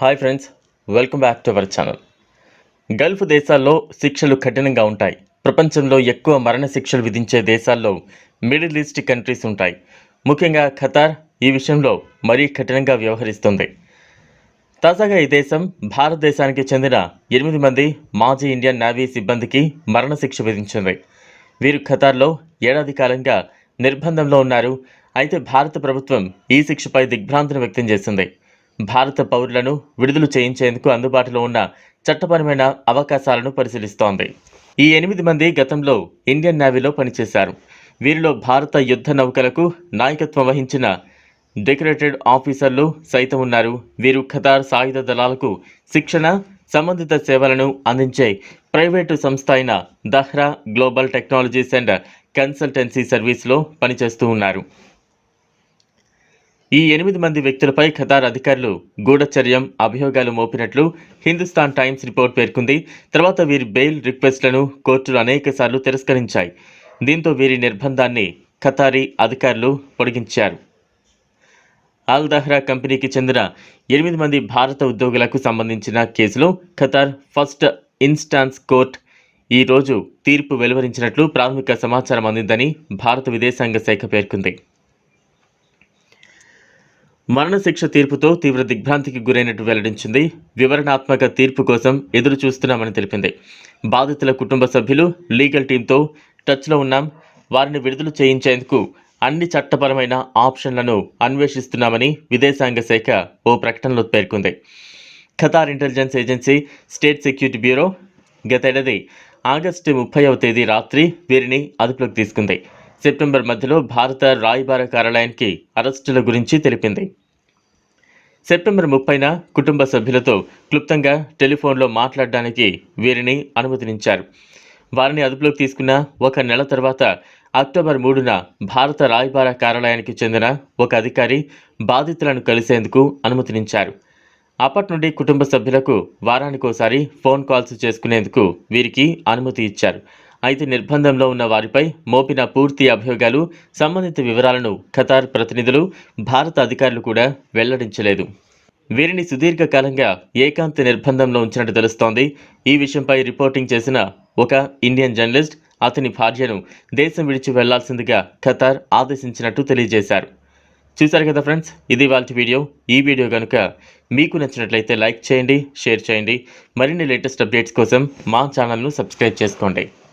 Hi friends welcome back to our channel. Gulf దేశాల్లో శిక్షలు కఠినంగా ఉంటాయి. ప్రపంచంలో ఎక్కువ మరణ శిక్షలు విధించే దేశాల్లో మిడిల్ ఈస్ట్ కంట్రీస్ ఉంటాయి. ముఖ్యంగా ఖతార్ ఈ విషయంలో మరీ కఠినంగా వ్యవహరిస్తుంది. తాజాగా ఈ దేశం భారతదేశానికి చెందిన ఎనిమిది మంది మాజీ ఇండియన్ నావీ సిబ్బందికి మరణశిక్ష విధించింది. వీరు ఖతార్లో ఏడాది కాలంగా నిర్బంధంలో ఉన్నారు. అయితే భారత ప్రభుత్వం ఈ శిక్షపై దిగ్భ్రాంతిని వ్యక్తం చేసింది. భారత పౌరులను విడుదల చేయించేందుకు అందుబాటులో ఉన్న చట్టపరమైన అవకాశాలను పరిశీలిస్తోంది. ఈ ఎనిమిది మంది గతంలో ఇండియన్ నేవీలో పనిచేశారు. వీరిలో భారత యుద్ధ నౌకలకు నాయకత్వం వహించిన డెకరేటెడ్ ఆఫీసర్లు సైతం ఉన్నారు. వీరు ఖతార్ సాయుధ దళాలకు శిక్షణ సంబంధిత సేవలను అందించే ప్రైవేటు సంస్థ అయిన Dahra global technologies and consultancy సర్వీస్లో పనిచేస్తూ ఉన్నారు. ఈ ఎనిమిది మంది వ్యక్తులపై ఖతార్ అధికారులు గూఢచర్యం అభియోగాలు మోపినట్లు హిందుస్థాన్ టైమ్స్ రిపోర్ట్ పేర్కొంది. తర్వాత వీరి బెయిల్ రిక్వెస్ట్లను కోర్టులు అనేకసార్లు తిరస్కరించాయి. దీంతో వీరి నిర్బంధాన్ని ఖతారీ అధికారులు పొడిగించారు. అల్ దహ్రా కంపెనీకి చెందిన ఎనిమిది మంది భారత ఉద్యోగులకు సంబంధించిన కేసులో ఖతార్ ఫస్ట్ ఇన్స్టాన్స్ కోర్ట్ ఈ రోజు తీర్పు వెలువరించినట్లు ప్రాథమిక సమాచారం అందిందని భారత విదేశాంగ శాఖ పేర్కొంది. మరణశిక్ష తీర్పుతో తీవ్ర దిగ్భ్రాంతికి గురైనట్టు వెల్లడించింది. వివరణాత్మక తీర్పు కోసం ఎదురు చూస్తున్నామని తెలిపింది. బాధితుల కుటుంబ సభ్యులు లీగల్ టీంతో టచ్లో ఉన్నాం. వారిని విడుదల చేయించేందుకు అన్ని చట్టపరమైన ఆప్షన్లను అన్వేషిస్తున్నామని విదేశాంగ శాఖ ఓ ప్రకటనలో పేర్కొంది. Qatar intelligence agency state security bureau గతేడాది ఆగస్టు ముప్పైవ తేదీ రాత్రి వీరిని అదుపులోకి తీసుకుంది. సెప్టెంబర్ మధ్యలో భారత రాయబార కార్యాలయానికి అరెస్టుల గురించి తెలిపింది. సెప్టెంబర్ ముప్పైన కుటుంబ సభ్యులతో క్లుప్తంగా టెలిఫోన్లో మాట్లాడడానికి వీరిని అనుమతినించారు. వారిని అదుపులోకి తీసుకున్న ఒక నెల తర్వాత అక్టోబర్ మూడున భారత రాయబార కార్యాలయానికి చెందిన ఒక అధికారి బాధితులను కలిసేందుకు అనుమతినిచ్చారు అప్పటి నుండి కుటుంబ సభ్యులకు వారానికోసారి ఫోన్ కాల్స్ చేసుకునేందుకు వీరికి అనుమతి ఇచ్చారు. అయితే నిర్బంధంలో ఉన్న వారిపై మోపిన పూర్తి అభియోగాలు సంబంధిత వివరాలను ఖతార్ ప్రతినిధులు భారత అధికారులు కూడా వెల్లడించలేదు. వీరిని సుదీర్ఘకాలంగా ఏకాంత నిర్బంధంలో ఉంచినట్టు తెలుస్తోంది. ఈ విషయంపై రిపోర్టింగ్ చేసిన ఒక ఇండియన్ జర్నలిస్ట్ అతని భార్యను దేశం విడిచి వెళ్ళాల్సిందిగా ఖతార్ ఆదేశించినట్టు తెలియజేశారు. చూశారు కదా ఫ్రెండ్స్ ఇది వాళ్ళ వీడియో. ఈ వీడియో కనుక మీకు నచ్చినట్లయితే లైక్ చేయండి షేర్ చేయండి. మరిన్ని లేటెస్ట్ అప్డేట్స్ కోసం మా ఛానల్ను సబ్స్క్రైబ్ చేసుకోండి.